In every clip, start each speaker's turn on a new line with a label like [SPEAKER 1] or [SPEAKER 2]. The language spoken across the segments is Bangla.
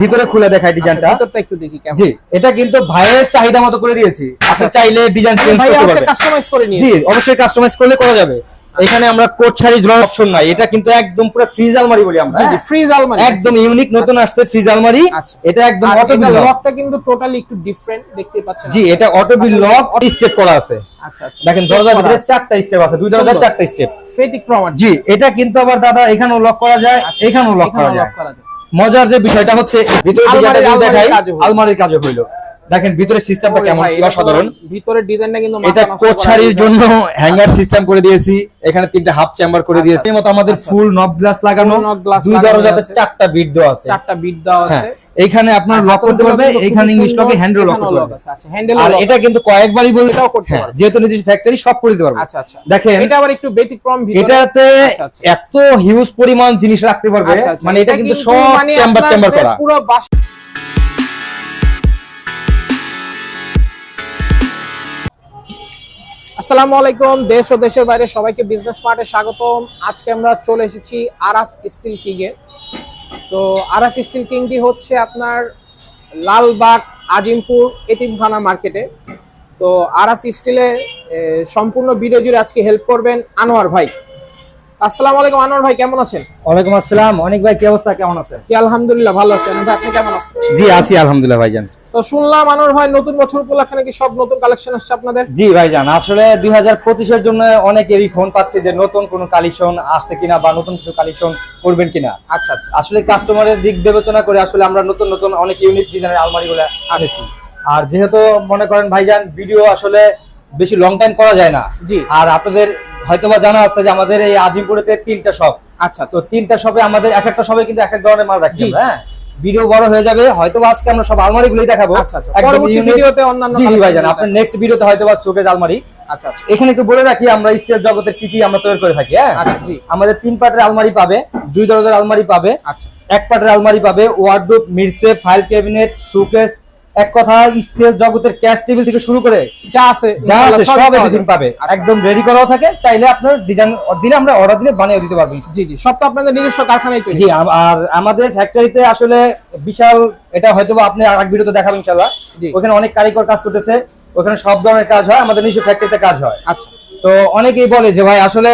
[SPEAKER 1] ভিতরে খুলে দেখাই ডিজাইনটা
[SPEAKER 2] আচ্ছা, ভিতরটা একটু দেখি কেমন।
[SPEAKER 1] জি এটা কিন্তু ভাইয়ের চাহিদা মতো করে দিয়েছি। আপনি চাইলে ডিজাইন চেঞ্জ
[SPEAKER 2] ভাই
[SPEAKER 1] করতে
[SPEAKER 2] হচ্ছে
[SPEAKER 1] পারবেন।
[SPEAKER 2] কাস্টমাইজ করে নিয়ে
[SPEAKER 1] জি অবশ্যই কাস্টমাইজ করলে করা যাবে। এখানে আমরা কোট শাড়ি ঝুলানোর অপশন নাই। এটা কিন্তু একদম পুরো ফ্রিজ আলমারি বলি আমরা।
[SPEAKER 2] জি? ফ্রিজ আলমারি।
[SPEAKER 1] একদম ইউনিক নতুন আসছে ফ্রিজ আলমারি।
[SPEAKER 2] আচ্ছা।
[SPEAKER 1] এটা একদম অটো বিল লক
[SPEAKER 2] লকটা কিন্তু টোটালি একটু ডিফারেন্ট দেখতে পাচ্ছেন
[SPEAKER 1] জি এটা অটো বিল লক স্টেপ করা আছে।
[SPEAKER 2] আচ্ছা আচ্ছা।
[SPEAKER 1] দেখেন দরজার ভিতরে চারটা স্টেপ আছে। দুই দরজার চারটা স্টেপ
[SPEAKER 2] ব্যতিক্রম আর
[SPEAKER 1] জি এটা কিন্তু আবার দাদা এখানেও লক করা যায় এখানেও লক করা যায়। মজার যে বিষয়টা হচ্ছে
[SPEAKER 2] আলমারির- কাজও
[SPEAKER 1] হইল। দেখেন ভিতরে সিস্টেমটা কেমন? অসাধারণ।
[SPEAKER 2] ভিতরের ডিজাইনটা কিন্তু
[SPEAKER 1] এটা
[SPEAKER 2] design।
[SPEAKER 1] জন্য হ্যাঙ্গার সিস্টেম করে দিয়েছি। এখানে তিনটা হাফ চেম্বার করে দিয়েছি। এর মতো আমাদের ফুল নব গ্লাস লাগানো
[SPEAKER 2] আচ্ছা।
[SPEAKER 1] দুই দরজাতে। চারটা বিট দেওয়া আছে।
[SPEAKER 2] চারটা বিট দেওয়া
[SPEAKER 1] হ্যাঁ
[SPEAKER 2] আছে।
[SPEAKER 1] এখানে আপনার লক করতে পারবে এখানে ইংলিশ লকে হ্যান্ডেল লক করতে পারবে।
[SPEAKER 2] আচ্ছা হ্যান্ডেল
[SPEAKER 1] আর এটা কিন্তু কয়েকবারই বলে
[SPEAKER 2] এটাও করতে
[SPEAKER 1] হ্যাঁ,
[SPEAKER 2] পারবে।
[SPEAKER 1] যেহেতু নিজস্ব ফ্যাক্টরি সব করে দিতে পারবে।
[SPEAKER 2] আচ্ছা আচ্ছা।
[SPEAKER 1] দেখেন
[SPEAKER 2] এটা আবার একটু ব্যতিক্রম ভিতরে।
[SPEAKER 1] এটাতে
[SPEAKER 2] আচ্ছা, আচ্ছা।
[SPEAKER 1] এত হিউজ পরিমাণ জিনিস রাখতে পারবে
[SPEAKER 2] আচ্ছা, আচ্ছা।
[SPEAKER 1] মানে এটা কিন্তু সব
[SPEAKER 2] মানে
[SPEAKER 1] চেম্বার চেম্বার করা।
[SPEAKER 2] পুরো আসসালামু আলাইকুম দেশ ও দেশের বাইরে সবাইকে বিজনেস মার্টে স্বাগতম। আজকে আমরা চলে এসেছি আরাফ স্টিল কিং এ। তো আরাফ স্টিল কিংটি হচ্ছে আপনার লালবাগ আজিমপুর এতিমখানা মার্কেটে তো আরাফ স্টিলে সম্পূর্ণ ভিডিও জুড়ে আজকে হেল্প করবেন আনোয়ার ভাই। আসসালামু আলাইকুম আনোয়ার ভাই কেমন আছেন?
[SPEAKER 1] ওয়ালাইকুম আসসালাম। অনেক ভাই কি অবস্থা? কেমন আছেন?
[SPEAKER 2] আলহামদুলিল্লাহ ভালো আছেন ভাই আপনি কেমন আছেন?
[SPEAKER 1] জি আছি আলহামদুলিল্লাহ ভাইজান।
[SPEAKER 2] তো শুনলাম আনোয়ার ভাই নতুন বছর উপলক্ষে নাকি সব নতুন কালেকশন আসছে আপনাদের?
[SPEAKER 1] জি ভাইজান আসলে দুই হাজার পঁচিশের জন্য অনেকেরই ফোন পাচ্ছে যে নতুন কোনো কালেকশন আসছে কিনা বা নতুন কিছু কালেকশন করবেন কিনা।
[SPEAKER 2] আচ্ছা আচ্ছা।
[SPEAKER 1] আসলে কাস্টমারের দিক বিবেচনা করে আসলে আমরা নতুন নতুন অনেক ইউনিক ডিজাইনের আলমারিগুলো আনেছি। আর যেহেতু মনে করেন ভাইজান ভিডিও আসলে বেশি লং টাইম করা যায় না।
[SPEAKER 2] জি।
[SPEAKER 1] আর আপনাদের হয়তোবা জানা আছে যে আমাদের এই আজিমপুরেতে তিনটা শপ
[SPEAKER 2] আচ্ছা
[SPEAKER 1] তো
[SPEAKER 2] আচ্ছা
[SPEAKER 1] তিনটা শপে আমাদের এক একটা শপে কিন্তু এক এক ধরনের মাল রাখছি হ্যাঁ? ভিডিও বড় হয়ে যাবে হয়তো আজকে আমরা সব আলমারি গুলোই দেখাবো।
[SPEAKER 2] আচ্ছা আচ্ছা।
[SPEAKER 1] একদম
[SPEAKER 2] পরবর্তী
[SPEAKER 1] unique-
[SPEAKER 2] ভিডিওতে
[SPEAKER 1] আপনার নেক্সট হয়তো শোকেজ আলমারি।
[SPEAKER 2] আচ্ছা
[SPEAKER 1] এখানে একটু বলে রাখি আমরা স্টেজ জগতের কি কি আমরা তৈরি করে থাকি হ্যাঁ?
[SPEAKER 2] আচ্ছা
[SPEAKER 1] আমাদের তিন পাটের আলমারি পাবে দুই দরজার আলমারি পাবে
[SPEAKER 2] আচ্ছা।
[SPEAKER 1] এক পাটের আলমারি পাবে ওয়ার্ডরোব মিরসে ফাইল ক্যাবিনেট সুকেস এক কথা স্টেজ জগতের ক্যাশ টেবিল থেকে শুরু করে
[SPEAKER 2] যা আছে
[SPEAKER 1] যা আছে সব এভরিথিং পাবে।
[SPEAKER 2] আচ্ছা,
[SPEAKER 1] একদম রেডি করাও থাকে চাইলে আপনার ডিজাইন দিলে আমরা অর্ডার দিলে বানিয়ে দিতে পারব
[SPEAKER 2] জি জি সব তো আপনাদের নিজস্ব কারখানায় তৈরি।
[SPEAKER 1] জি আর আমাদের ফ্যাক্টরিতে আসলে বিশাল এটা হয়তো আপনি আরেক ভিডিওতে দেখাবেন ইনশাআল্লাহ।
[SPEAKER 2] জি।
[SPEAKER 1] ওখানে অনেক কারিগর কাজ করতেছে ওখানে সব ধরনের কাজ হয় আমাদের নিজস্ব ফ্যাক্টরিতে কাজ হয়।
[SPEAKER 2] আচ্ছা।
[SPEAKER 1] তো অনেকেই বলে যে ভাই আসলে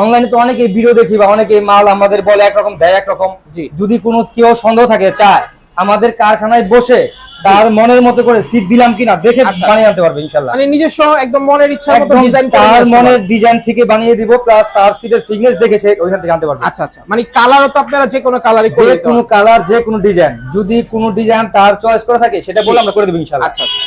[SPEAKER 1] অনলাইনে তো অনেকেই ভিডিও দেখি বা অনেকেই মাল আমাদের বলে একরকম দেয় একরকম।
[SPEAKER 2] জি।
[SPEAKER 1] যদি কোনো কেউ সন্দেহ থাকে চায় আমাদের কারখানায় বসে তার মনের মতো করে সিট দিলাম কিনা দেখে
[SPEAKER 2] আচ্ছা।
[SPEAKER 1] বানিয়ে আনতে পারবে ইনশাল্লাহ।
[SPEAKER 2] মানে নিজস্ব একদম মনের ইচ্ছা মতো ডিজাইন করে
[SPEAKER 1] তার মনের ডিজাইন থেকে বানিয়ে দিব প্লাস তার সিটের ফিটনেস দেখে সে ওইখান থেকে আনতে পারবে।
[SPEAKER 2] আচ্ছা আচ্ছা। মানে কালারও তো আপনারা যে কোনো কালারই করে
[SPEAKER 1] যে কোনো কালার যে কোনো ডিজাইন যদি কোনো ডিজাইন তার চয়েস করা থাকে সেটা বলে আমরা করে দেবো ইনশাল্লাহ।
[SPEAKER 2] আচ্ছা আচ্ছা।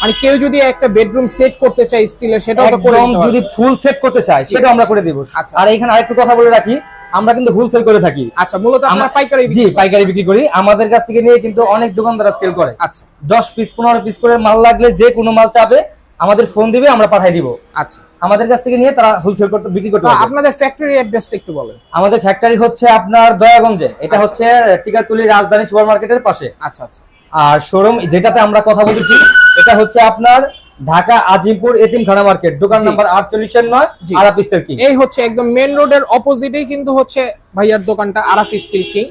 [SPEAKER 2] মানে কেউ যদি একটা বেডরুম সেট করতে চায় স্টিলের সেটাও তো করে
[SPEAKER 1] যদি ফুল সেট করতে চাই সেটা আমরা করে দিব।
[SPEAKER 2] আচ্ছা।
[SPEAKER 1] আর এখানে আরেকটু কথা বলে রাখি আমরা কিন্তু হোলসেল করে থাকি।
[SPEAKER 2] আচ্ছা মূলত আমরা পাইকারি
[SPEAKER 1] জি পাইকারি বিক্রি করি। আমাদের কাছ থেকে নিয়ে কিন্তু অনেক দোকানদাররা সেল করে।
[SPEAKER 2] আচ্ছা।
[SPEAKER 1] দশ পিস পনেরো পিস করে মাল লাগলে যে কোনো মাল চাবে আমাদের ফোন দিবে আমরা পাঠিয়ে দিব।
[SPEAKER 2] আচ্ছা।
[SPEAKER 1] আমাদের কাছ থেকে নিয়ে তারা হোলসেল করতে বিক্রি করতে
[SPEAKER 2] আপনাদের ফ্যাক্টরি অ্যাড্রেসটা একটু বলেন।
[SPEAKER 1] আমাদের ফ্যাক্টরি হচ্ছে আপনার দয়াগঞ্জে। এটা
[SPEAKER 2] আচ্ছা।
[SPEAKER 1] হচ্ছে টিকাতুলি রাজধানী সুপার মার্কেটের পাশে।
[SPEAKER 2] আচ্ছা আচ্ছা।
[SPEAKER 1] আর শোরুম যেটাতে আমরা কথা বলেছি এটা হচ্ছে আপনার ঢাকা আজিমপুর এতিমখানা মার্কেট। দোকান। নাম্বার আটচল্লিশের নয়
[SPEAKER 2] জি।
[SPEAKER 1] আরাপ স্টার কি।
[SPEAKER 2] এই হচ্ছে একদম মেন রোডের অপোজিটেই কিন্তু হচ্ছে ভাইয়ার দোকানটা আরাফ স্টিল কিং।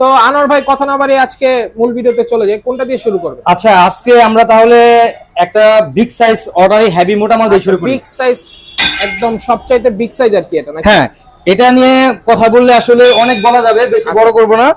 [SPEAKER 2] তো আনোয়ার ভাই কথা না বাড়িয়ে আজকে মূল ভিডিওতে চলে যাই। কোনটা দিয়ে শুরু করবে?
[SPEAKER 1] আচ্ছা আজকে আমরা তাহলে একটা বিগ সাইজ অর্ডারে হেভি মোটা মাল দিয়ে শুরু করি।
[SPEAKER 2] বিগ সাইজ একদম সবচাইতে বিগ সাইজ আর কি এটা নাকি?
[SPEAKER 1] হ্যাঁ এটা নিয়ে কথা বললে আসলে অনেক বলা যাবে বেশি বড় করব না।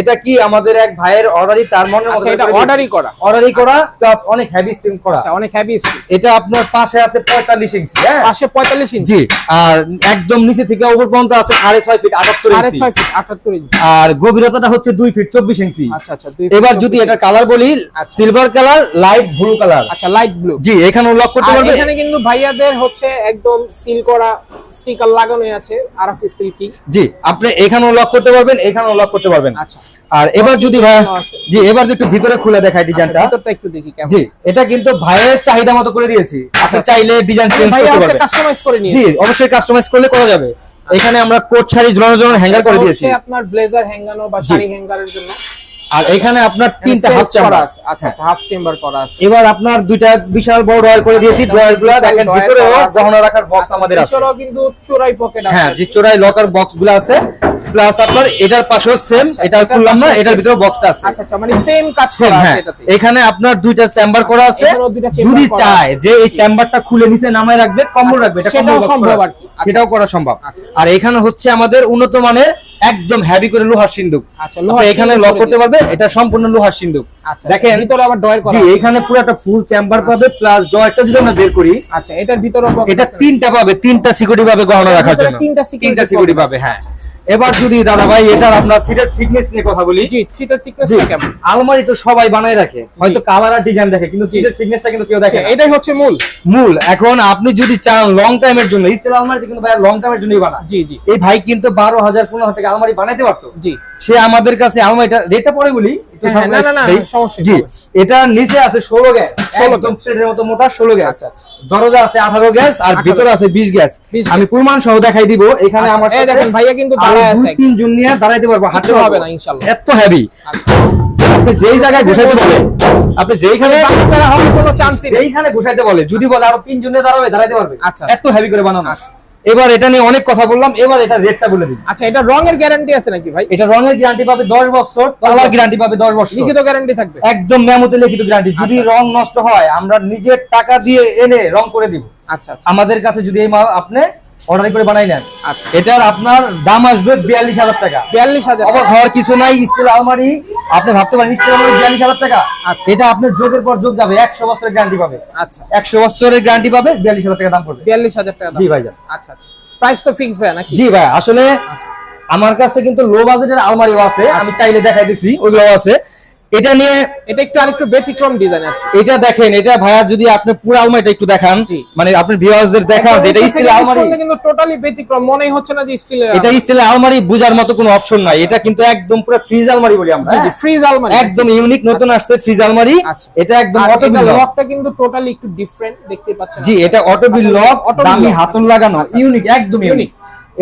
[SPEAKER 1] এটা কি আমাদের এক ভাইয়ের অর্ডারই তার মনের
[SPEAKER 2] আচ্ছা এটা অর্ডারই করা।
[SPEAKER 1] অর্ডারই করা প্লাস অনেক হেভি স্টিম করা।
[SPEAKER 2] আচ্ছা অনেক হেভি
[SPEAKER 1] এটা আপনার পাশে আছে পঁয়তাল্লিশ ইঞ্চি হ্যাঁ?
[SPEAKER 2] পাশে পঁয়তাল্লিশ ইঞ্চি
[SPEAKER 1] জি আর একদম নিচে থেকে উপর পর্যন্ত আছে সাড়ে ছয় ফিট আটাত্তর
[SPEAKER 2] সাড়ে
[SPEAKER 1] ইঞ্চি
[SPEAKER 2] ছয় ফিট আটাত্তর ইঞ্চি
[SPEAKER 1] আর গভীরতাটা হচ্ছে দুই ফিট চব্বিশ ইঞ্চি
[SPEAKER 2] আচ্ছা আচ্ছা
[SPEAKER 1] এবার যদি এটা কালার বলি
[SPEAKER 2] আচ্ছা।
[SPEAKER 1] Silver colour light blue colour
[SPEAKER 2] আচ্ছা লাইট ব্লু
[SPEAKER 1] জি এখানে লক করতে পারবে।
[SPEAKER 2] এখানে কিন্তু ভাইয়াদের হচ্ছে একদম সিল করা স্টিকার লাগানো আছে আরাফ স্টিল কিং।
[SPEAKER 1] জি আপনি এখানেও লক করতে পারবেন এখানেও লক করতে পারবেন।
[SPEAKER 2] আচ্ছা
[SPEAKER 1] আর এবার যদি ভাই জি এবার যদি একটু ভিতরে খুলে দেখাই ডিজাইনটা
[SPEAKER 2] আচ্ছা, ভিতরটা একটু দেখি কেমন।
[SPEAKER 1] জি এটা কিন্তু ভাইয়ের চাহিদা মতো করে দিয়েছি। আপনি চাইলে ডিজাইন চেঞ্জ করতে পারবেন।
[SPEAKER 2] কাস্টমাইজ করে নিয়ে
[SPEAKER 1] জি অবশ্যই কাস্টমাইজ করলে করা যাবে। এখানে আমরা কোট শাড়ি ঝুলানোর জন্য হ্যাঙ্গার করে দিয়েছি।
[SPEAKER 2] আপনার ব্লেজার হ্যাঙ্গানো বা শাড়ি হ্যাঙ্গারের জন্য।
[SPEAKER 1] আর এখানে আপনার তিনটা হাফ চেম্বার
[SPEAKER 2] আছে। আচ্ছা আচ্ছা হাফ চেম্বার করা আছে।
[SPEAKER 1] এবার আপনার দুইটা বিশাল বড় ড্রয়ার করে দিয়েছি।
[SPEAKER 2] একটা ড্রয়ারগুলা
[SPEAKER 1] দেখেন
[SPEAKER 2] আছে।
[SPEAKER 1] গহনা রাখার বক্স
[SPEAKER 2] আচ্ছা,
[SPEAKER 1] আমাদের আছে।
[SPEAKER 2] পিছনেও কিন্তু চোরাই পকেট আছে।
[SPEAKER 1] হ্যাঁ যে চোরাই লকার বক্সগুলো আছে। প্লাস আপনার এটার পাশেও সেম এটা
[SPEAKER 2] এটার
[SPEAKER 1] খুললাম না এটার ভিতরে বক্সটা আছে।
[SPEAKER 2] আচ্ছা আচ্ছা মানে সেম কাজ করা আছে
[SPEAKER 1] হ্যাঁ।
[SPEAKER 2] এটাতে।
[SPEAKER 1] এখানে আপনার দুইটা চেম্বার করা আছে। যদি চায় যে এই চেম্বারটা খুলে নিচে নামায় রাখবে কম্বল
[SPEAKER 2] আচ্ছা,
[SPEAKER 1] রাখবে এটা
[SPEAKER 2] সেটাও সম্ভব
[SPEAKER 1] করা
[SPEAKER 2] আর কি।
[SPEAKER 1] সেটাও করা সম্ভব।
[SPEAKER 2] আচ্ছা।
[SPEAKER 1] আর এখানে হচ্ছে আমাদের উন্নত মানের একদম হেভি করে লোহার সিন্ধুক
[SPEAKER 2] আচ্ছা,
[SPEAKER 1] এখানে লক
[SPEAKER 2] করে
[SPEAKER 1] করতে পারবে এটা সম্পূর্ণ লোহার সিন্ধুক
[SPEAKER 2] আচ্ছা
[SPEAKER 1] দেখেন
[SPEAKER 2] ভিতরে আবার ডয়ার করা
[SPEAKER 1] জি এখানে পুরো একটা ফুল চেম্বার পাবে প্লাস ডয়ারটা যদি আমরা বের করি
[SPEAKER 2] আচ্ছা এটার ভিতরে
[SPEAKER 1] এটা তিনটা পাবে তিনটা সিকিউরিটি পাবে গহনা রাখার জন্য।
[SPEAKER 2] তিনটা
[SPEAKER 1] সিকিউরিটি
[SPEAKER 2] পাবে।
[SPEAKER 1] পাবে হ্যাঁ। এবার যদি দাদা ভাই এটার আপনার সিটের ফিটনেস নিয়ে কথা বলি।
[SPEAKER 2] জি সিটের
[SPEAKER 1] ফিটনেস
[SPEAKER 2] কেমন?
[SPEAKER 1] আলমারি তো সবাই বানায় রাখে হয়তো কালার আর ডিজাইন দেখে কিন্তু সিটের ফিটনেসটা কিন্তু কেউ দেখে না।
[SPEAKER 2] এটাই হচ্ছে মূল।
[SPEAKER 1] মূল এখন আপনি যদি চান লং টাইমের জন্য স্টিল আলমারিতে কিন্তু ভাই লং টাইমের জন্যই বানায়।
[SPEAKER 2] জি জি।
[SPEAKER 1] এই ভাই কিন্তু বারো হাজার পনেরো হাজার টাকা আলমারি বানাইতে পারতো।
[SPEAKER 2] জি।
[SPEAKER 1] সে আমাদের কাছে আলমারিটা রেটটা পরে বলি
[SPEAKER 2] হ্যাঁ, হ্যাঁ, না, না, না, সমস্যা
[SPEAKER 1] জি এটা নিচে আছে ষোলো গ্যাস
[SPEAKER 2] 16
[SPEAKER 1] একদম
[SPEAKER 2] গ্যাস।
[SPEAKER 1] মতো মোটা ষোলো গ্যাস।
[SPEAKER 2] আচ্ছা আচ্ছা।
[SPEAKER 1] দরজা আছে আঠারো গ্যাস আর ভিতরে আছে বিশ গ্যাস। আমি। প্রমাণ সহ দেখাই দিব এখানে
[SPEAKER 2] আচ্ছা,
[SPEAKER 1] আমার
[SPEAKER 2] এই দেখেন, ভাইয়া কিন্তু দাঁড়ায় আছে
[SPEAKER 1] তিন জন নিয়ে দাঁড়াইতে পারব হাঁটতে
[SPEAKER 2] হবে না।
[SPEAKER 1] এত হেভি আপনি যেই জায়গায় ঘুষাইতে বলে আপনি যেইখানে
[SPEAKER 2] বাকি তারা হবে কোনো চান্সই নেই।
[SPEAKER 1] ঘুষাইতে বলে যদি বলে আরও তিন জনে দাঁড়াবে দাঁড়াইতে পারবে।
[SPEAKER 2] আচ্ছা।
[SPEAKER 1] এত হেভি করে বানানো। এবার এটা নিয়ে অনেক কথা বললাম এবার এটা রেটটা বলে দিন
[SPEAKER 2] আচ্ছা এটা রঙের গ্যারান্টি আছে নাকি ভাই?
[SPEAKER 1] এটা রঙের গ্যারান্টি পাবে দশ বছর কালার গ্যারান্টি পাবে দশ বছর।
[SPEAKER 2] লিখিত গ্যারান্টি থাকবে?
[SPEAKER 1] একদম মেমোতে লিখিত গ্যারান্টি যদি
[SPEAKER 2] আচ্ছা।
[SPEAKER 1] রং নষ্ট হয় আমরা নিজের টাকা দিয়ে এনে রং করে দিব।
[SPEAKER 2] আচ্ছা আচ্ছা।
[SPEAKER 1] আমাদের কাছে যদি এই মাল আপনি অর্ডার করে বানাই নেন
[SPEAKER 2] আচ্ছা।
[SPEAKER 1] এটার আপনার দাম আসবে বিয়াল্লিশ হাজার টাকা।
[SPEAKER 2] বিয়াল্লিশ হাজার
[SPEAKER 1] হওয়ার কিছু নাই স্টিল আলমারি। আপনি ভাবতে পারেন স্টিল আলমারি বিয়াল্লিশ হাজার টাকা।
[SPEAKER 2] আচ্ছা।
[SPEAKER 1] এটা আপনার যোগের পর যোগ যাবে একশো বছরের গ্যারান্টি পাবে।
[SPEAKER 2] আচ্ছা।
[SPEAKER 1] একশো বছরের গ্যারান্টি পাবে বিয়াল্লিশ হাজার টাকা দাম পড়বে।
[SPEAKER 2] বিয়াল্লিশ হাজার টাকা।
[SPEAKER 1] জি ভাইজান।
[SPEAKER 2] আচ্ছা আচ্ছা। প্রাইস তো ফিক্স ভাই নাকি?
[SPEAKER 1] জি ভাই আসলে
[SPEAKER 2] আচ্ছা।
[SPEAKER 1] আমার কাছে কিন্তু লো বাজেটের আলমারিও আছে আমি চাইলে দেখাই দিছি ওইগুলো আছে। এটা নিয়ে
[SPEAKER 2] এটা একটু আরেকটু ব্যতিক্রম ডিজাইন
[SPEAKER 1] এটা দেখেন এটা ভাইয়া যদি আপনি পুরো আলমারিটা একটু দেখান
[SPEAKER 2] জি।
[SPEAKER 1] মানে আপনার ভিউয়ার্সদের দেখান যে এটা
[SPEAKER 2] উপর
[SPEAKER 1] স্টিল আলমারি।
[SPEAKER 2] কিন্তু টোটালি ব্যতিক্রম মনেই হচ্ছে না যে স্টিলের
[SPEAKER 1] এটা স্টিল আলমারি বুঝার মতো কোনো অপশন নাই। এটা কিন্তু একদম পুরো ফ্রিজ আলমারি বলি আমরা। হ্যাঁ?
[SPEAKER 2] ফ্রিজ আলমারি।
[SPEAKER 1] একদম ইউনিক নতুন আসছে ফ্রিজ আলমারি।
[SPEAKER 2] আচ্ছা।
[SPEAKER 1] এটা একদম অটো লক
[SPEAKER 2] লকটা কিন্তু টোটালি একটু ডিফারেন্ট দেখতে পাচ্ছেন?
[SPEAKER 1] জি এটা অটো বিল লক দামি। হাতল লাগানো
[SPEAKER 2] আচ্ছা।
[SPEAKER 1] ইউনিক একদম ইউনিক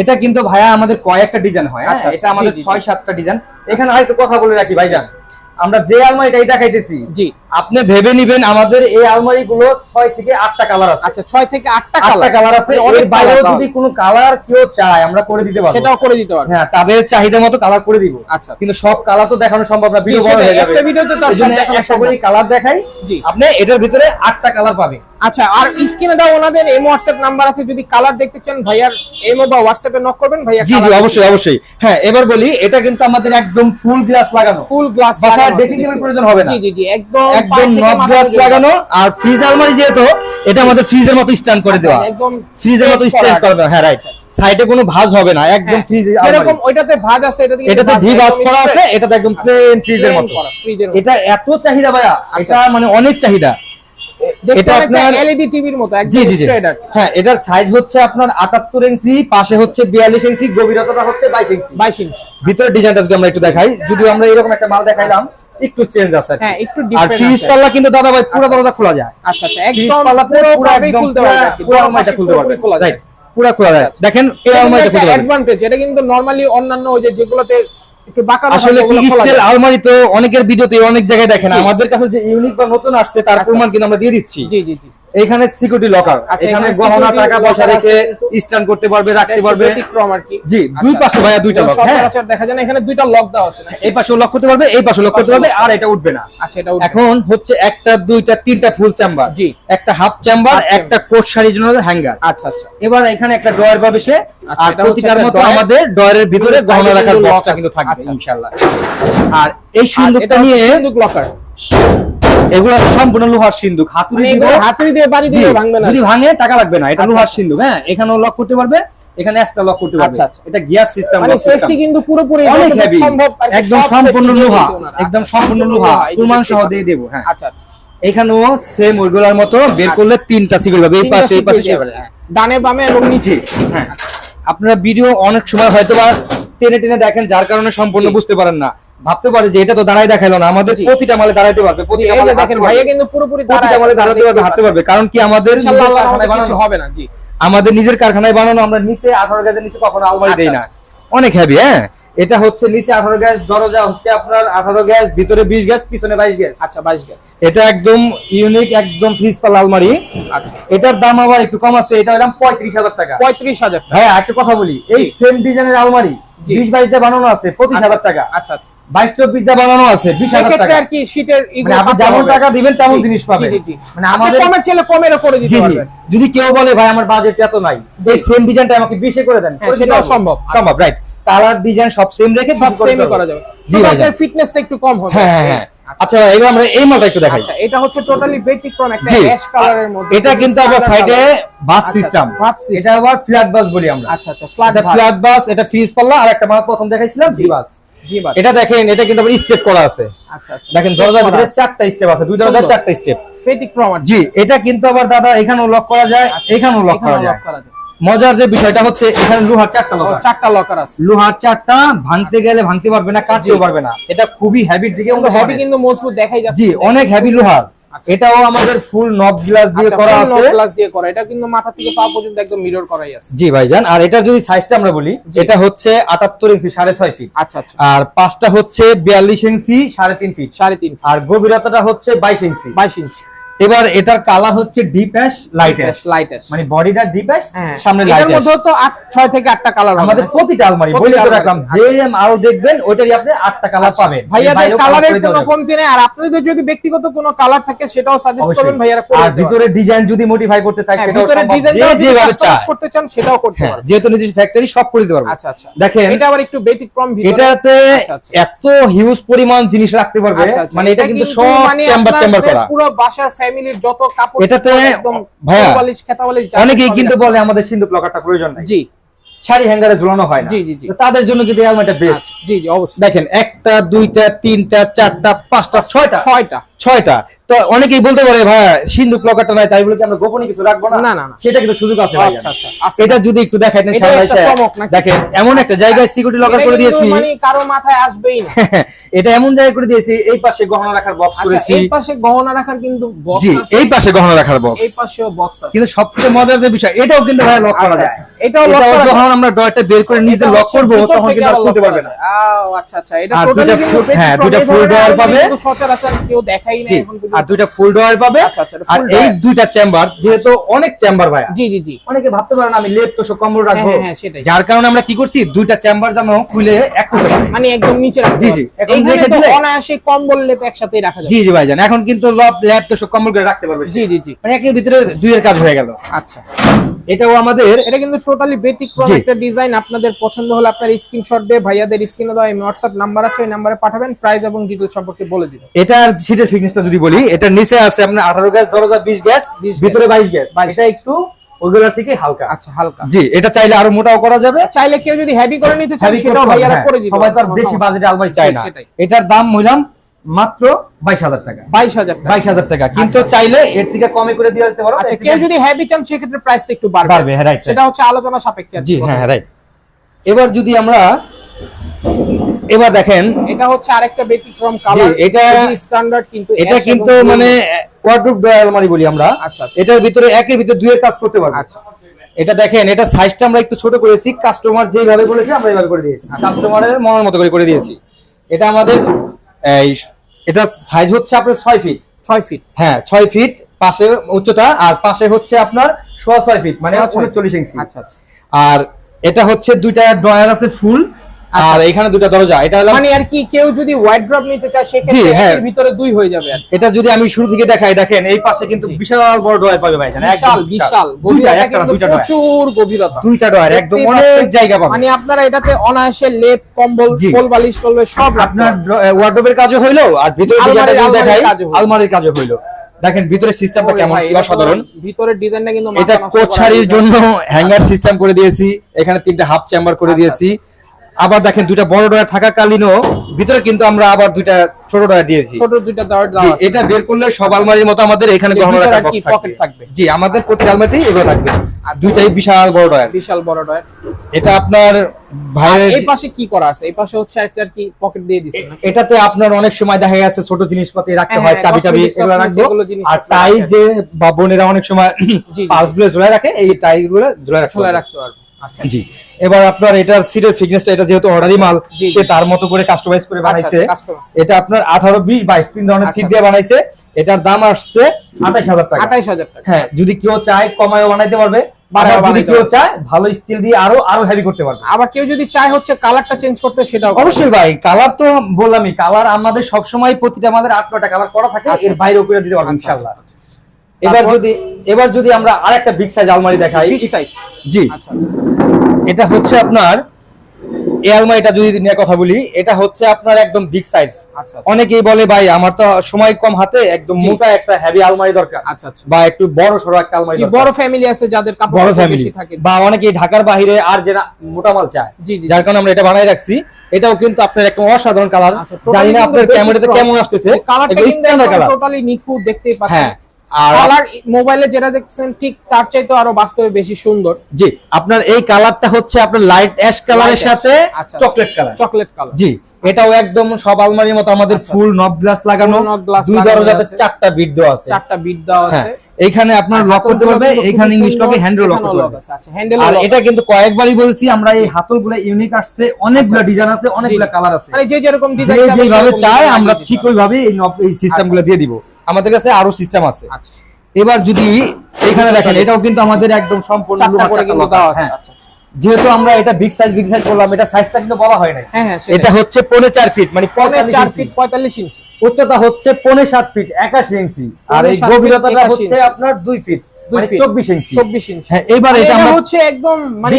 [SPEAKER 1] এটা কিন্তু ভাইয়া আমাদের কয়েকটা ডিজাইন হয় হ্যাঁ?
[SPEAKER 2] আচ্ছা, আচ্ছা,
[SPEAKER 1] এটা আমাদের
[SPEAKER 2] জি, জি,
[SPEAKER 1] ছয় সাতটা ডিজাইন এখানে আরেকটু কথা বলে রাখি ভাইজান। আমরা যে আলমারিটা এই দেখাইতেছি
[SPEAKER 2] জি।
[SPEAKER 1] আপনি ভেবে নিবেন আমাদের এই আলমারি গুলো ছয় থেকে আটটা কালার আছে।
[SPEAKER 2] আচ্ছা ছয় থেকে আটটা
[SPEAKER 1] আটটা
[SPEAKER 2] কালার
[SPEAKER 1] কালার আছে।
[SPEAKER 2] অনেক
[SPEAKER 1] বাইরেও যদি কোনো কালার কেউ চায় আমরা করে দিতে পারব।
[SPEAKER 2] সেটাও করে দিতে পারবে।
[SPEAKER 1] হ্যাঁ তাদের চাহিদা মতো কালার করে দিব।
[SPEAKER 2] আচ্ছা।
[SPEAKER 1] কিন্তু সব কালার তো দেখানো সম্ভব না ভিডিও বড় হয়ে যাবে।
[SPEAKER 2] একটা ভিডিওতে তো আর সব
[SPEAKER 1] একটা
[SPEAKER 2] সম্ভব।
[SPEAKER 1] কালার দেখাই।
[SPEAKER 2] জি।
[SPEAKER 1] আপনি এটার ভিতরে আটটা কালার পাবেন।
[SPEAKER 2] আচ্ছা আর স্ক্রিনে দাও ওনাদের এম হোয়াটসঅ্যাপ নাম্বার আছে। যদি কালার দেখতে চান ভাইয়ার এমও বা হোয়াটসঅ্যাপে নক করবেন ভাইয়া
[SPEAKER 1] জি জি অবশ্যই অবশ্যই। হ্যাঁ এবার বলি এটা কিন্তু আমাদের একদম ফুল গ্লাস লাগানো।
[SPEAKER 2] ফুল গ্লাস
[SPEAKER 1] বাসায় ড্রেসিং টেবিল প্রয়োজন হবে না।
[SPEAKER 2] জি জি জি একদম
[SPEAKER 1] একদম নব গ্লাস লাগানো আর ফ্রিজ আলমারি যেহেতু এটা আমাদের ফ্রিজের মতো স্ট্যান্ড করে দেওয়া।
[SPEAKER 2] আচ্ছা, একদম
[SPEAKER 1] ফ্রিজের মতো স্ট্যান্ড
[SPEAKER 2] করে
[SPEAKER 1] দেওয়া। হ্যাঁ রাইট সাইডে কোনো ভাঁজ হবে না একদম
[SPEAKER 2] হ্যাঁ,
[SPEAKER 1] ফ্রিজ
[SPEAKER 2] যেরকম ওইটাতে ভাঁজ আছে এটাতে
[SPEAKER 1] এটাতে
[SPEAKER 2] ভাঁজ
[SPEAKER 1] ভি
[SPEAKER 2] নেই,
[SPEAKER 1] করা আছে এটাতে একদম প্লেন ফ্রিজের মতো।
[SPEAKER 2] করা, ফ্রিজের মতো।
[SPEAKER 1] এটা এত চাহিদা ভাইয়া
[SPEAKER 2] আচ্ছা।
[SPEAKER 1] এটা মানে অনেক চাহিদা। এটা আপনার
[SPEAKER 2] এলইডি টিভির মতো একদম
[SPEAKER 1] জি জি
[SPEAKER 2] স্ট্রেট
[SPEAKER 1] হ্যাঁ এটার সাইজ হচ্ছে আপনার আটাত্তর ইঞ্চি পাশে হচ্ছে বিয়াল্লিশ ইঞ্চি গভীরতা হচ্ছে বাইশ ইঞ্চি
[SPEAKER 2] 22 ইঞ্চি
[SPEAKER 1] ভিতরে ডিজাইনটা যদি আমরা একটু দেখাই যদি আমরা এরকম একটা মাল দেখাইলাম একটু চেঞ্জ আছে
[SPEAKER 2] হ্যাঁ একটু
[SPEAKER 1] আর
[SPEAKER 2] ডিফারেন্ট
[SPEAKER 1] পাল্লা কিন্তু দাদা ভাই পুরো দরজা খোলা যায়।
[SPEAKER 2] আচ্ছা আচ্ছা একদম
[SPEAKER 1] পাল্লা
[SPEAKER 2] পুরো
[SPEAKER 1] পুরো একদম
[SPEAKER 2] খুলতে পারবে
[SPEAKER 1] পুরো
[SPEAKER 2] দুটো
[SPEAKER 1] খুলতে পারবে।
[SPEAKER 2] খোলা যায়।
[SPEAKER 1] পুরো খোলা যায়। দেখেন
[SPEAKER 2] এটা কিন্তু অ্যাডভান্টেজ এটা নরমালি অন্যান্য ওই যে যেগুলোতে
[SPEAKER 1] আসলে কি স্টিল আলমারি তো অনেকের ভিডিওতে অনেক জায়গায় দেখেন। আমাদের কাছে যে ইউনিক বা নতুন আসছে তার
[SPEAKER 2] আচ্ছা,
[SPEAKER 1] প্রমাণ কিন্তু আমরা দিয়ে দিচ্ছি।
[SPEAKER 2] জি জি জি।
[SPEAKER 1] এখানে সিকিউরিটি লকার
[SPEAKER 2] আচ্ছা,
[SPEAKER 1] এখানে গহনা টাকা পয়সা রেখে স্ট্যান্ড করতে পারবে রাখতে পারবে।
[SPEAKER 2] ব্যতিক্রম আর কি।
[SPEAKER 1] জি, দুই
[SPEAKER 2] আচ্ছা।
[SPEAKER 1] পাশে ভাইয়া দুইটা lock, হ্যাঁ।
[SPEAKER 2] সচরাচর দেখা যায় না এখানে দুইটা লক দেওয়া আছে না
[SPEAKER 1] এই পাশেও লক করতে পারবে এই পাশেও লক করতে পারবে আর এটা উঠবে না।
[SPEAKER 2] আচ্ছা এটা
[SPEAKER 1] এখন হচ্ছে একটা দুইটা তিনটা ফুল চেম্বার
[SPEAKER 2] জি।
[SPEAKER 1] একটা হাফ চেম্বার একটা কোট শাড়ির জন্য হ্যাঙ্গার
[SPEAKER 2] আচ্ছা আচ্ছা।
[SPEAKER 1] এবার এখানে একটা ড্রয়ার পাবে সে
[SPEAKER 2] আচ্ছা,
[SPEAKER 1] আর প্রতিটার মতো আমাদের ড্রয়ারের ভিতরে গহনা রাখার বক্সটা কিন্তু থাকবে। ইনশাআল্লাহ। আর এই
[SPEAKER 2] এটা
[SPEAKER 1] নিয়ে
[SPEAKER 2] লকার
[SPEAKER 1] এগুলো সম্পূর্ণ লোহার সিন্দুক হাতুড়ি
[SPEAKER 2] মানে এগুলো হাতুড়ি দিয়ে বাড়ি দিয়ে ভাঙবে না।
[SPEAKER 1] যদি ভাঙে টাকা লাগবে না। এটা
[SPEAKER 2] আচ্ছা,
[SPEAKER 1] লোহার
[SPEAKER 2] আচ্ছা।
[SPEAKER 1] সিন্ধুক হ্যাঁ? এখানেও লক করতে পারবে এখানে এক্সট্রা লক করতে পারবে।
[SPEAKER 2] আচ্ছা, আচ্ছা।
[SPEAKER 1] এটা গিয়ার সিস্টেম
[SPEAKER 2] মানে সেফটি কিন্তু পুরোপুরি
[SPEAKER 1] অনেক হেভি
[SPEAKER 2] সম্ভব
[SPEAKER 1] একদম সম্পূর্ণ লোহা। একদম
[SPEAKER 2] আচ্ছা,
[SPEAKER 1] সম্পূর্ণ লোহা। প্রমাণ সহ দিয়ে দেবো হ্যাঁ।
[SPEAKER 2] আচ্ছা আচ্ছা।
[SPEAKER 1] এখানেও সেম ওইগুলোর মতো বের করলে তিনটা সিকিউরিটি পাবে এই পাশে এই পাশে। পাশে।
[SPEAKER 2] ডানে বামে এবং নিচে।
[SPEAKER 1] হ্যাঁ। আপনারা ভিডিও অনেক সময় হয়তো বা টেনে টেনে দেখেন যার কারণে সম্পূর্ণ বুঝতে পারেন না। ভাবতে পারে যে এটা তো দাঁড়াই দেখাইলো না। আমাদের প্রতিটা মালে দাঁড়াইতে পারবে প্রতিটা মালে
[SPEAKER 2] দেখেন ভাইয়া কিন্তু পুরোপুরি
[SPEAKER 1] প্রতিটা মালে দাঁড়াতে পারবে হাঁটতে পারবে। কারণ কি আমাদের
[SPEAKER 2] কিছু। হবে না জি।
[SPEAKER 1] আমাদের নিজের কারখানায় বানানো আমরা নিচে আঠারো গাছের নিচে কখনো আলমারি
[SPEAKER 2] দেয়
[SPEAKER 1] দেই না।
[SPEAKER 2] আচ্ছা।
[SPEAKER 1] অনেক হ্যাভি হ্যাঁ? এটা হচ্ছে নিচে আঠারো গ্যাস দরজা হচ্ছে আপনার আঠারো গ্যাস ভিতরে বিশ গ্যাস পিছনে বাইশ গ্যাস।
[SPEAKER 2] আচ্ছা বাইশ গ্যাস।
[SPEAKER 1] এটা একদম ইউনিক একদম ফ্রিজ পাল্লা আলমারি।
[SPEAKER 2] আচ্ছা।
[SPEAKER 1] এটার দাম আবার একটু কম আছে এটা হলাম পঁয়ত্রিশ হাজার টাকা।
[SPEAKER 2] পঁয়ত্রিশ হাজার টাকা।
[SPEAKER 1] হ্যাঁ একটা কথা বলি এই সেম ডিজাইনের আলমারি বিশ বাইশ বানানো আছে পঁচিশ হাজার টাকা।
[SPEAKER 2] আচ্ছা আচ্ছা।
[SPEAKER 1] বাইশ চব্বিশ দিয়ে বানানো আছে বিশ হাজার
[SPEAKER 2] সেক্ষেত্রে
[SPEAKER 1] টাকা।
[SPEAKER 2] আর কি শীটের
[SPEAKER 1] মানে আপনি যেমন টাকা দিবেন তেমন জিনিস পাবেন।
[SPEAKER 2] জি জি।
[SPEAKER 1] মানে
[SPEAKER 2] আপনি
[SPEAKER 1] আমাদের
[SPEAKER 2] কমের ছেলে কমেরও করে দিতে পারবেন।
[SPEAKER 1] যদি কেউ বলে ভাই আমার বাজেট এত নাই এই সেম ডিজাইনটা আমাকে বিশে করে দেন
[SPEAKER 2] হ্যাঁ, সেটাও সম্ভব।
[SPEAKER 1] সম্ভব রাইট কালার ডিজাইন সব সেম রেখে
[SPEAKER 2] সব সেমই করা যাবে।
[SPEAKER 1] জি
[SPEAKER 2] আপনার ফিটনেসটা একটু কম হবে।
[SPEAKER 1] হ্যাঁ হ্যাঁ হ্যাঁ। আচ্ছা ভাই, এবার আমরা এই মালটা একটু দেখাই।
[SPEAKER 2] আচ্ছা এটা হচ্ছে টোটালি ব্যতিক্রম একটা অ্যাশ কালারের মধ্যে।
[SPEAKER 1] এটা কিন্তু আবার সাইডে বাস
[SPEAKER 2] আচ্ছা,
[SPEAKER 1] সিস্টেম
[SPEAKER 2] বাস।
[SPEAKER 1] এটা আবার ফ্ল্যাট বাস বলি আমরা।
[SPEAKER 2] আচ্ছা আচ্ছা ফ্ল্যাট
[SPEAKER 1] এটা ফ্ল্যাট বাস এটা ফ্রিজ পাল্লা আর একটা মাল প্রথম দেখাইছিলাম জি বাস এটা দেখেন এটা কিন্তু আবার স্টেপ করা আছে।
[SPEAKER 2] আচ্ছা আচ্ছা।
[SPEAKER 1] দেখেন দরজার ভিতরে চারটা স্টেপ আছে দুই দরজার। চারটা স্টেপ
[SPEAKER 2] ব্যতিক্রম
[SPEAKER 1] জি এটা কিন্তু আবার দাদা এখানেও লক করা যায় এখানেও লক করা যায়
[SPEAKER 2] lock করা যায়।
[SPEAKER 1] মজার যে বিষয়টা হচ্ছে এখানে লোহার চারটা
[SPEAKER 2] ও,
[SPEAKER 1] লক আছে।
[SPEAKER 2] চারটা লকার আছে।
[SPEAKER 1] লোহার চারটা ভাঙতে গেলে ভাঙতে পারবে না কাটতেও পারবে না। এটা খুবই হেভি দিকে
[SPEAKER 2] কিন্তু হেভি কিন্তু মজবুত দেখাই যাচ্ছে।
[SPEAKER 1] জি অনেক হেভি লোহার। এটাও আমাদের ফুল নব গ্লাস দিয়ে করা আছে।
[SPEAKER 2] নব গ্লাস দিয়ে করা। এটা কিন্তু মাথা থেকে পা পর্যন্ত একদম মিরর করাই আছে।
[SPEAKER 1] জি ভাইজান। আর এটা যদি সাইজটা আমরা বলি এটা হচ্ছে আটাত্তর ইঞ্চি সাড়ে ছয় ফিট
[SPEAKER 2] আচ্ছা আচ্ছা।
[SPEAKER 1] আর পাঁচটা হচ্ছে বিয়াল্লিশ ইঞ্চি সাড়ে তিন ফিট
[SPEAKER 2] সাড়ে তিন
[SPEAKER 1] আর গভীরতাটা হচ্ছে বাইশ ইঞ্চি।
[SPEAKER 2] বাইশ ইঞ্চি।
[SPEAKER 1] এবার এটার কালার হচ্ছে deep ash light ash
[SPEAKER 2] light আছে
[SPEAKER 1] মানে বডিটা ডিপ অ্যাশ সামনে লাইট অ্যাশ
[SPEAKER 2] মধ্যে তো থেকে আটটা কালার
[SPEAKER 1] আমাদের প্রতিটা আলমারি বলে তো রাখলাম। যে মাল দেখবেন ওইটারই আপনি আটটা কালার পাবেন।
[SPEAKER 2] ভাইয়াদের কালারের কোনো কমতি নেই। আর আপনাদের যদি ব্যক্তিগত কোনো কালার থাকে সেটাও সাজেস্ট। করবেন ভাইয়ারা করে
[SPEAKER 1] আর ভিতরে ডিজাইন যদি মডিফাই করতে চাই
[SPEAKER 2] হ্যাঁ,
[SPEAKER 1] সেটাও
[SPEAKER 2] ভিতরে
[SPEAKER 1] যেভাবে
[SPEAKER 2] করতে চান সেটাও করতে
[SPEAKER 1] হ্যাঁ,
[SPEAKER 2] পারবেন।
[SPEAKER 1] যেহেতু নিজস্ব ফ্যাক্টরি সব করে দিতে পারব
[SPEAKER 2] আচ্ছা আচ্ছা।
[SPEAKER 1] দেখেন
[SPEAKER 2] এটা আবার একটু ব্যতিক্রম ভিতরে।
[SPEAKER 1] এটাতে
[SPEAKER 2] আচ্ছা, আচ্ছা।
[SPEAKER 1] এত হিউজ পরিমাণ জিনিস রাখতে পারবে।
[SPEAKER 2] আচ্ছা, আচ্ছা।
[SPEAKER 1] মানে এটা কিন্তু সব
[SPEAKER 2] মানে
[SPEAKER 1] চেম্বার চেম্বার করা।
[SPEAKER 2] পুরো বাসার ফ্যামিলির যত কাপড়
[SPEAKER 1] এটাতে
[SPEAKER 2] একদম
[SPEAKER 1] ভাইয়া,
[SPEAKER 2] বালিশ খেতা বালিশ
[SPEAKER 1] অনেকেই কিন্তু বলে আমাদের লকারটা প্রয়োজন নাই।
[SPEAKER 2] জি।
[SPEAKER 1] শাড়ি হ্যাঙ্গারে ঝুলানো হয় না।
[SPEAKER 2] জি, জি।
[SPEAKER 1] তাদের জন্য কিন্তু এই আলমারিটা বেস্ট
[SPEAKER 2] আচ্ছা, জি জি অবশ্যই।
[SPEAKER 1] দেখেন একটা দুইটা তিনটা চারটা পাঁচটা ছয়টা।
[SPEAKER 2] ছয়টা।
[SPEAKER 1] ছয়টা। তো অনেকেই বলতে পারে ভাই সিন্ধুক লকারটা নাই তাই বলে কি আমরা গোপনে কিছু রাখব না?
[SPEAKER 2] না, না।
[SPEAKER 1] সেটা কিন্তু সুযোগ আছে ভাইয়া।
[SPEAKER 2] আচ্ছা, আচ্ছা,
[SPEAKER 1] এটা যদি একটু
[SPEAKER 2] চমক নাকি?
[SPEAKER 1] দেখেন এমন একটা জায়গায় সিকিউরিটি লকার করে দিয়েছি।
[SPEAKER 2] মানে কারও মাথায় আসবেই না।
[SPEAKER 1] এটা এমন জায়গায় করে দিয়েছি এই পাশে গহনা রাখার বক্স
[SPEAKER 2] আচ্ছা
[SPEAKER 1] করেছি।
[SPEAKER 2] এই পাশে গহনা রাখার কিন্তু বক্স
[SPEAKER 1] জি এই পাশে গহনা রাখার বক্স
[SPEAKER 2] এই পাশেও বক্স আছে।
[SPEAKER 1] কিন্তু সবচেয়ে মজার যে বিষয় এটাও কিন্তু ভাই লক করা
[SPEAKER 2] আচ্ছা, আচ্ছা। এটাও lock
[SPEAKER 1] এটাও
[SPEAKER 2] করা
[SPEAKER 1] যখন আমরা ডয়ারটা বের করে নিজে লক করব তখন কিন্তু আর খুলতে পারবে না।
[SPEAKER 2] আচ্ছা আচ্ছা এটা
[SPEAKER 1] full- হ্যাঁ,
[SPEAKER 2] ধরনের
[SPEAKER 1] door
[SPEAKER 2] আলমারি
[SPEAKER 1] পাবে।
[SPEAKER 2] সচরাচর কেউ দেখাই না
[SPEAKER 1] জি।
[SPEAKER 2] এখন
[SPEAKER 1] আর দুইটা ফুল ডয়ার পাবে।
[SPEAKER 2] আচ্ছা, আচ্ছা,
[SPEAKER 1] আর এই দুইটা চেম্বার যেহেতু অনেক চেম্বার ভাই
[SPEAKER 2] জি জি জি।
[SPEAKER 1] অনেকে ভাবতে পারেন আমি লেপ তো কম্বল রাখব।
[SPEAKER 2] হ্যাঁ, হ্যাঁ, সেটাই।
[SPEAKER 1] যার কারণে আমরা কি করছি দুইটা চেম্বার যেন খুলে এক করতে পারি।
[SPEAKER 2] মানে একদম নিচে রাখতে
[SPEAKER 1] জি, জি। এখন
[SPEAKER 2] তো অনায়াসে কম্বল লেপ একসাথেই রাখা যায়
[SPEAKER 1] জি জি ভাইজান এখন কিন্তু লব তো কম্বল করে রাখতে পারবে
[SPEAKER 2] জি জি জি।
[SPEAKER 1] মানে একের ভিতরে দুইয়ের কাজ হয়ে গেল।
[SPEAKER 2] আচ্ছা।
[SPEAKER 1] এটাও আমাদের
[SPEAKER 2] এটা কিন্তু টোটালি ব্যতিক্রম একটা ডিজাইন আপনাদের পছন্দ হলে আপনার স্ক্রিনশট দিয়ে ভাইয়াদের স্ক্রিনে দেওয়া হোয়াটসঅ্যাপ নাম্বার আছে ওই নাম্বারে পাঠাবেন। প্রাইস এবং ডিটেলস সম্পর্কে বলে দিবেন।
[SPEAKER 1] এটার সিটের ফিটনেসটা যদি বলি এটার নিচে আছে আপনার আঠারো গ্যাস দরজা বিশ গ্যাস
[SPEAKER 2] 20
[SPEAKER 1] ভিতরে
[SPEAKER 2] গ্যাস।
[SPEAKER 1] বাইশ গ্যাস।
[SPEAKER 2] 22
[SPEAKER 1] এটা একটু ওগুলোর থেকে হালকা।
[SPEAKER 2] আচ্ছা হালকা।
[SPEAKER 1] জি এটা চাইলে আরও মোটাও করা যাবে।
[SPEAKER 2] চাইলে কেউ যদি হেভি করে নিতে
[SPEAKER 1] Heavy
[SPEAKER 2] সেটাও ভাইয়ারা করে
[SPEAKER 1] হ্যাঁ।
[SPEAKER 2] দিতে
[SPEAKER 1] সবাই তো বেশি বাজেটে আলমারি চায় না। এটার দাম হইলাম মাত্র বাইশ হাজার টাকা।
[SPEAKER 2] বাইশ হাজার টাকা।
[SPEAKER 1] বাইশ হাজার টাকা। কিন্তু চাইলে এর থেকে কমে করে দিয়ে দিতে পারো।
[SPEAKER 2] আচ্ছা কেউ যদি হেভি চান সেক্ষেত্রে প্রাইসটা একটু বাড়বে।
[SPEAKER 1] বাড়বে, হ্যাঁ, right,
[SPEAKER 2] সেটা হচ্ছে আলোচনা সাপেক্ষে
[SPEAKER 1] জি হ্যাঁ রাইট এবার যদি আমরা এবার দেখেন।
[SPEAKER 2] এটা হচ্ছে আরেকটা ব্যতিক্রম কালার
[SPEAKER 1] এটা-
[SPEAKER 2] স্ট্যান্ডার্ড কিন্তু
[SPEAKER 1] এটা কিন্তু মানে ওয়ার্ডরোব আলমারি বলি আমরা।
[SPEAKER 2] আচ্ছা, আচ্ছা।
[SPEAKER 1] এটার ভিতরে একের ভিতরে দুইয়ের কাজ করতে পারব।
[SPEAKER 2] আচ্ছা।
[SPEAKER 1] এটা দেখেন এটা সাইজটা আমরা একটু ছোট করেছি কাস্টমার যেভাবে বলেছে আমরা এইভাবে করে দিয়েছি। কাস্টমারের মনের মতো করে করে দিয়েছি। এটা আমাদের এই এটা সাইজ হচ্ছে আপনার ছয় ফিট
[SPEAKER 2] ছয় ফিট
[SPEAKER 1] হ্যাঁ ছয় ফিট পাশে উচ্চতা আর পাশে হচ্ছে আপনার সোয়া ছয় ফিট মানে উনচল্লিশ ইঞ্চি
[SPEAKER 2] আচ্ছা আচ্ছা।
[SPEAKER 1] আর এটা হচ্ছে দুইটা ড্রয়ার আছে ফুল আর এখানে দুইটা দরজা এটা হলো
[SPEAKER 2] মানে আর কি কেউ যদি হোয়াইট ড্রপ নিতে চায় সেক্ষেত্রে
[SPEAKER 1] হ্যাঁ।
[SPEAKER 2] এর ভিতরে দুই হয়ে যাবে আর
[SPEAKER 1] এটা যদি আমি শুরু থেকে দেখাই দেখেন এই পাশে কিন্তু বিশাল বড় ড্রয়ার পাবে ভাই এখানে, একদম
[SPEAKER 2] বিশাল বিশাল। গভীরতা
[SPEAKER 1] দুইটা ড্রয়ার।
[SPEAKER 2] প্রচুর গভীরতা।
[SPEAKER 1] দুইটা ড্রয়ার একদম অনেক জায়গা পাবে।
[SPEAKER 2] মানে আপনারা এটাতে অনায়াসে লেপ কম্বল। কোল বালিশ টলবে সব
[SPEAKER 1] আপনার। ওয়ার্ডরোবের কাজও হইল? আর ভিতরে যদি দেখাই
[SPEAKER 2] হইল।
[SPEAKER 1] আলমারির কাজও হইল। দেখেন ভিতরে সিস্টেমটা কেমন অসাধারণ।
[SPEAKER 2] ভিতরের ডিজাইনটা কিন্তু
[SPEAKER 1] এটা
[SPEAKER 2] মাথা নষ্ট
[SPEAKER 1] কোচ শাড়ির জন্য হ্যাঙ্গার সিস্টেম করে দিয়েছি। এখানে তিনটা হাফ চেম্বার করে
[SPEAKER 2] আচ্ছা,
[SPEAKER 1] দিয়েছি। আবার দেখেন দুইটা বড় ডয়ার থাকাকালীনও ভিতরে কিন্তু আমরা আবার দুইটা ছোট ডয়ার দিয়েছি।
[SPEAKER 2] ছোট দুইটা দেওয়া আছে।
[SPEAKER 1] এটা বের করলে সব আলমারির মতো আমাদের এখানে গহনা রাখার
[SPEAKER 2] pocket থাকবে।
[SPEAKER 1] জি আমাদের প্রতি আলমারিতেই এগুলো থাকবে।
[SPEAKER 2] আচ্ছা।
[SPEAKER 1] দুইটাই বিশাল বড় ডয়ার।
[SPEAKER 2] বিশাল বড় ডয়ার।
[SPEAKER 1] এটা আপনার ভাইয়ের
[SPEAKER 2] এই পাশে কি করা আছে? এই পাশে হচ্ছে একটা আর কি পকেট দিয়ে দিছেন
[SPEAKER 1] এটাতে আপনার অনেক সময় দেখা গেছে ছোট জিনিসপাতি রাখতে
[SPEAKER 2] হ্যাঁ,
[SPEAKER 1] হয়
[SPEAKER 2] হ্যাঁ,
[SPEAKER 1] চাবি চাবি এগুলো রাখব। আর টাই যে বা বোনেরা অনেক সময়
[SPEAKER 2] জি, জি।
[SPEAKER 1] গুলো ঝুলাই রাখে এই টাই গুলো ঝুলাই রাখতে।
[SPEAKER 2] পারবে
[SPEAKER 1] জি। এবার আপনার এটার সিটের ফিটনেসটা এটা যেহেতু অর্ডারি মাল সে তার মতো করে কাস্টমাইজ করে বানাইছে।
[SPEAKER 2] আচ্ছা,
[SPEAKER 1] এটা আপনার আঠারো বিশ বাইশ তিন ধরনের সিট
[SPEAKER 2] আচ্ছা,
[SPEAKER 1] দিয়ে বানাইছে। এটার দাম আসছে আঠাশ হাজার টাকা।
[SPEAKER 2] আঠাইশ হাজার টাকা।
[SPEAKER 1] হ্যাঁ যদি কেউ চায় কমায়ও বানাইতে পারবে। আবার যদি কেউ চায় ভালো স্টিল দিয়ে আরও আরও হেভি করতে পারবে।
[SPEAKER 2] আবার কেউ যদি চায় হচ্ছে কালারটা চেঞ্জ করতে সেটাও
[SPEAKER 1] অবশ্যই ভাই কালার তো বললামই কালার আমাদের সবসময় প্রতিটা আমাদের আট নটা কালার করা থাকে
[SPEAKER 2] আচ্ছা,
[SPEAKER 1] এর
[SPEAKER 2] আচ্ছা।
[SPEAKER 1] বাইরেও করে দিতে পারব
[SPEAKER 2] আচ্ছা,
[SPEAKER 1] ইনশাআল্লাহ।
[SPEAKER 2] আচ্ছা,
[SPEAKER 1] এবার? যদি এবার যদি আমরা আরেকটা বিগ সাইজ আলমারি দেখাই।
[SPEAKER 2] বিগ সাইজ
[SPEAKER 1] জি।
[SPEAKER 2] আচ্ছা আচ্ছা।
[SPEAKER 1] এটা হচ্ছে আপনার এই আলমারিটা যদি নিয়ে কথা বলি এটা হচ্ছে আপনার একদম বিগ সাইজ
[SPEAKER 2] আচ্ছা।
[SPEAKER 1] অনেকেই বলে ভাই আমার তো সময় কম হাতে একদম মোটা একটা হেভি আলমারি দরকার।
[SPEAKER 2] আচ্ছা আচ্ছা।
[SPEAKER 1] বা একটু বড় সড়ো একটা আলমারি
[SPEAKER 2] বড় ফ্যামিলি আছে যাদের কাপড়
[SPEAKER 1] বড় ফ্যামিলি
[SPEAKER 2] বেশি থাকে।
[SPEAKER 1] বা অনেকেই ঢাকার বাইরে আর যেটা মোটা মাল চায় যার কারণে আমরা এটা বানাই রাখছি। এটাও কিন্তু আপনার একটা অসাধারণ কালার জানি না আপনার ক্যামেরাতে। কেমন আসতেছে
[SPEAKER 2] কালারটা
[SPEAKER 1] স্ট্যান্ডার্ড কালার
[SPEAKER 2] টোটালি নিখুঁত দেখতেই
[SPEAKER 1] হ্যাঁ।
[SPEAKER 2] পাচ্ছেন।
[SPEAKER 1] আর
[SPEAKER 2] কালার মোবাইলে যেটা দেখছেন ঠিক তার চাইতে আরও বাস্তবে বেশি সুন্দর।
[SPEAKER 1] জি আপনার এই কালারটা হচ্ছে আপনার লাইট অ্যাশ কালারের সাথে
[SPEAKER 2] আচ্ছা,
[SPEAKER 1] চকলেট কালার
[SPEAKER 2] চকলেট কালার
[SPEAKER 1] জি এটাও একদম সব আলমারির মতো আমাদের
[SPEAKER 2] আচ্ছা,
[SPEAKER 1] ফুল নব গ্লাস লাগানো। দুই দরজাতে চারটা বিট দেওয়া আছে।
[SPEAKER 2] চারটা বিট দেওয়া
[SPEAKER 1] হ্যাঁ
[SPEAKER 2] আছে।
[SPEAKER 1] এইখানে আপনার লক করতে পারবে এখানে ইংলিশ লকে হ্যান্ডেল লক করতে
[SPEAKER 2] আচ্ছা হ্যান্ডেল
[SPEAKER 1] আর এটা কিন্তু কয়েকবারই বলছি আমরা এই হাতলগুলো ইউনিক আসছে অনেকগুলো ডিজাইন আছে অনেকগুলো কালার আছে।
[SPEAKER 2] মানে যে যেরকম ডিজাইন চাবে
[SPEAKER 1] যেভাবে চাই আমরা ঠিক ওইভাবে এই নব- এই সিস্টেমগুলো দিয়ে দিব। আমাদের কাছে আরও সিস্টেম আছে।
[SPEAKER 2] আচ্ছা।
[SPEAKER 1] এবার যদি এখানে দেখেন এটাও কিন্তু আমাদের একদম সম্পূর্ণ হ্যাঁ।
[SPEAKER 2] আচ্ছা আচ্ছা।
[SPEAKER 1] যেহেতু আমরা এটা বিগ সাইজ বিগ সাইজ বললাম এটা সাইজটা কিন্তু বলা হয় নাই।
[SPEAKER 2] হ্যাঁ হ্যাঁ
[SPEAKER 1] এটা হচ্ছে পৌনে চার ফিট মানে
[SPEAKER 2] পৌনে চার ফিট পঁয়তাল্লিশ ইঞ্চি
[SPEAKER 1] উচ্চতা হচ্ছে পৌনে সাত ফিট একাশি ইঞ্চি আর এই গভীরতাটা হচ্ছে আপনার দুই ফিট মানে
[SPEAKER 2] মানে মানে।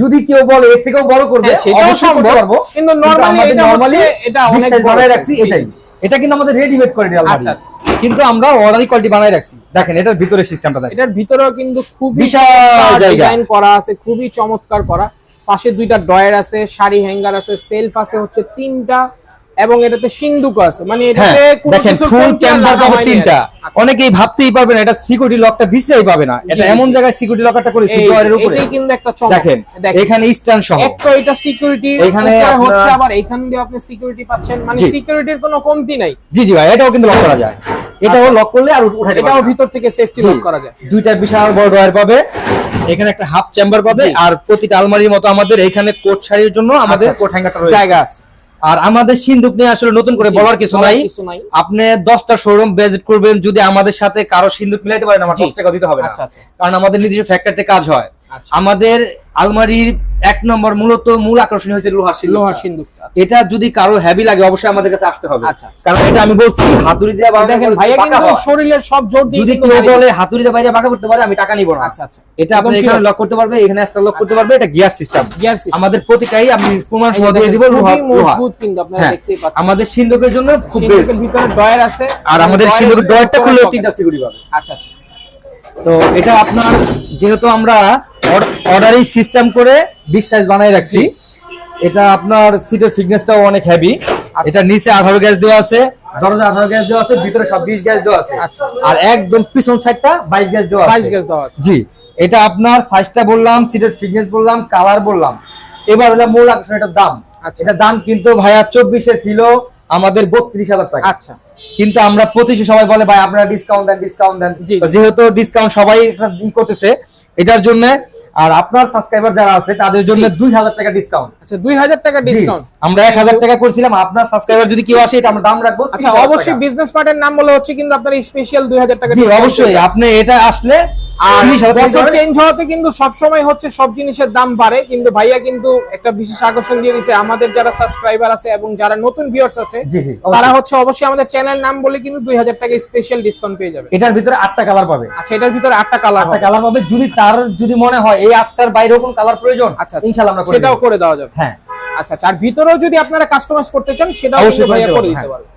[SPEAKER 1] যদি কেউ বলে এর থেকেও বড় করবে
[SPEAKER 2] সেটাও সম্ভব। কিন্তু normally এটা অনেক
[SPEAKER 1] রাখছি এটাই। এটা কিন্তু আমাদের রেডিমেড করে দেওয়া
[SPEAKER 2] আচ্ছা, আচ্ছা।
[SPEAKER 1] কিন্তু আমরা অর্ডারি কোয়ালিটি বানাই রাখছি। দেখেন এটার ভিতরে সিস্টেমটা দেখেন।
[SPEAKER 2] এটার ভিতরেও কিন্তু খুব
[SPEAKER 1] বিশাল
[SPEAKER 2] ডিজাইন করা আছে খুবই চমৎকার করা। পাশে দুইটা ডয়ার আছে শাড়ি হ্যাঙ্গার আছে সেলফ আছে হচ্ছে তিনটা এবং এটাতে সিন্ধুক আছে। মানে
[SPEAKER 1] হ্যাঁ
[SPEAKER 2] এটাতে
[SPEAKER 1] দেখেন ফুল চেম্বার পাবে তিনটা।
[SPEAKER 2] আচ্ছা।
[SPEAKER 1] অনেকেই ভাবতেই পারবেন এটা সিকিউরিটি লকটা বিছরাই পাবে না। এটা এমন জায়গায় সিকিউরিটি লকটা করেছি ডয়ারের উপরে।
[SPEAKER 2] এটাই কিন্তু একটা চমক।
[SPEAKER 1] দেখেন এখানে স্ট্যান্ড সহ
[SPEAKER 2] এক এটা সিকিউরিটি
[SPEAKER 1] এখানে
[SPEAKER 2] হচ্ছে আবার এখান দিয়ে আপনি সিকিউরিটি পাচ্ছেন। মানে সিকিউরিটির কোনো কমতি নাই।
[SPEAKER 1] জি জি ভাই এটাও কিন্তু লক করা যায়। এটাও লক করলে আর উঠাইতে
[SPEAKER 2] এটাও ভিতর থেকে সেফটি। লক করা যায়।
[SPEAKER 1] দুইটা বিশাল বড় ডয়ার পাবে। এখানে একটা হাফ চেম্বার পাবে আর প্রতিটা আলমারির মতো আমাদের এখানে কোট শাড়ির জন্য আমাদের
[SPEAKER 2] আচ্ছা, আচ্ছা।
[SPEAKER 1] কোট হ্যাঙ্গারটা রয়েছে।
[SPEAKER 2] জায়গা আছে।
[SPEAKER 1] আর আমাদের সিন্ধুক নিয়ে আসলে নতুন করে বলার কিছু নাই আপনি দশটা শোরুম ভিজিট করবেন যদি আমাদের সাথে কারও সিন্ধুক মিলাইতে পারেন আমার। দশ টাকা দিতে হবে না
[SPEAKER 2] আচ্ছা, আচ্ছা।
[SPEAKER 1] কারণ আমাদের নিজস্ব ফ্যাক্টরিতে কাজ হয়। আমাদের আলমারির এক নম্বর মূলত মূল আকর্ষণ হচ্ছে লোহার সিন্ধুক
[SPEAKER 2] লোহার সিন্ধুক
[SPEAKER 1] এটা যদি কারও হেভি লাগে অবশ্যই আমাদের কাছে আসতে হবে।
[SPEAKER 2] আচ্ছা, আচ্ছা।
[SPEAKER 1] কারণ এটা আমি বলছি হাতুড়ি দিয়ে বানানো
[SPEAKER 2] দেখেন ভাইয়া কিন্তু শরীরের সব জোর দিয়ে
[SPEAKER 1] যদি কেউ বলে হাতুড়ি দিয়ে বাইরে বাঁকা করতে পারে আমি টাকা নিব না।
[SPEAKER 2] আচ্ছা আচ্ছা।
[SPEAKER 1] এটা আপনি এখানে লক করতে পারবে এখানে এক্সট্রা লক করতে পারবে এটা গিয়ার সিস্টেম
[SPEAKER 2] গিয়ার সিস্টেম
[SPEAKER 1] আমাদের প্রতিটাই আমি প্রমাণ সহ দিয়ে দিব লোহা
[SPEAKER 2] মজবুত কিন্তু আপনারা
[SPEAKER 1] হ্যাঁ।
[SPEAKER 2] দেখতেই পাচ্ছেন।
[SPEAKER 1] আমাদের সিন্ধুকের জন্য খুব বেস্ট
[SPEAKER 2] ভিতরে ড্রয়ার আছে।
[SPEAKER 1] আর আমাদের সিন্ধুকের ডয়ারটা
[SPEAKER 2] pocket
[SPEAKER 1] তিনটা সিকিউরিটি পাবে।
[SPEAKER 2] আচ্ছা আচ্ছা।
[SPEAKER 1] তো এটা আপনার যেহেতু আমরা অর্ডারই সিস্টেম করে বিগ সাইজ বানাই রাখছি এটা আপনার সিটের ফিটনেসটাও অনেক হেভি
[SPEAKER 2] আচ্ছা।
[SPEAKER 1] এটা নিচে আঠারো গ্যাস দেওয়া আছে দরজা আঠারো গ্যাস দেওয়া আছে ভিতরে সব বিশ গ্যাস দেওয়া আছে
[SPEAKER 2] আচ্ছা।
[SPEAKER 1] আর একদম পিছন সাইডটা বাইশ গ্যাস দেওয়া
[SPEAKER 2] বাইশ গ্যাস দেওয়া আছে
[SPEAKER 1] জি এটা আপনার সাইজটা বললাম সিটের ফিটনেস বললাম কালার বললাম এবার হলো মূল আকর্ষণ এটার দাম
[SPEAKER 2] আচ্ছা।
[SPEAKER 1] এটা দাম কিন্তু ভাইয়া চব্বিশে ছিল আমাদের বত্রিশ হাজার টাকা।
[SPEAKER 2] আচ্ছা।
[SPEAKER 1] কিন্তু আমরা প্রতিশো সবাই বলে ভাই আপনারা ডিসকাউন্ট দেন ডিসকাউন্ট দেন। যেহেতু ডিসকাউন্ট সবাই ই করতেছে এটার জন্য আর আপনার সাবস্ক্রাইবার যারা আছে তাদের জন্য দুই হাজার টাকা ডিসকাউন্ট
[SPEAKER 2] আচ্ছা দুই হাজার টাকা ডিসকাউন্ট
[SPEAKER 1] আমরা এক হাজার টাকা করছিলাম আপনার সাবস্ক্রাইবার যদি কেউ আসে এটা আমরা দাম রাখব
[SPEAKER 2] আচ্ছা অবশ্যই বিজনেস পার্টের নাম বলে হচ্ছে কিন্তু আপনার স্পেশাল দুই হাজার টাকা
[SPEAKER 1] অবশ্যই আপনি এটা আসলে
[SPEAKER 2] আর বছর চেঞ্জ হওয়াতে কিন্তু সবসময় হচ্ছে সব জিনিসের দাম বাড়ে কিন্তু ভাইয়া কিন্তু একটা বিশেষ আকর্ষণ দিয়ে দিছে আমাদের যারা সাবস্ক্রাইবার আছে এবং যারা নতুন ভিউয়ার্স আছে তারা হচ্ছে অবশ্যই আমাদের চ্যানেল নাম বলে কিন্তু দুই হাজার টাকা স্পেশাল ডিসকাউন্ট পেয়ে যাবে।
[SPEAKER 1] এটার ভিতরে আটটা কালার পাবে।
[SPEAKER 2] আচ্ছা এটার ভিতরে আটটা কালার
[SPEAKER 1] আটটা কালার পাবে যদি তার যদি মনে হয় এই আটটার বাইরেও কোন কালার প্রয়োজন?
[SPEAKER 2] আচ্ছা আচ্ছা।
[SPEAKER 1] ইনশাআল্লাহ আমরা করে
[SPEAKER 2] সেটাও করে দেওয়া যাবে।
[SPEAKER 1] হ্যাঁ।
[SPEAKER 2] আচ্ছা আচ্ছা। আর ভিতরেও যদি আপনারা কাস্টমাইজ করতে চান সেটাও ভাইয়া
[SPEAKER 1] করে
[SPEAKER 2] করে দিতে
[SPEAKER 1] হ্যাঁ।
[SPEAKER 2] পারবে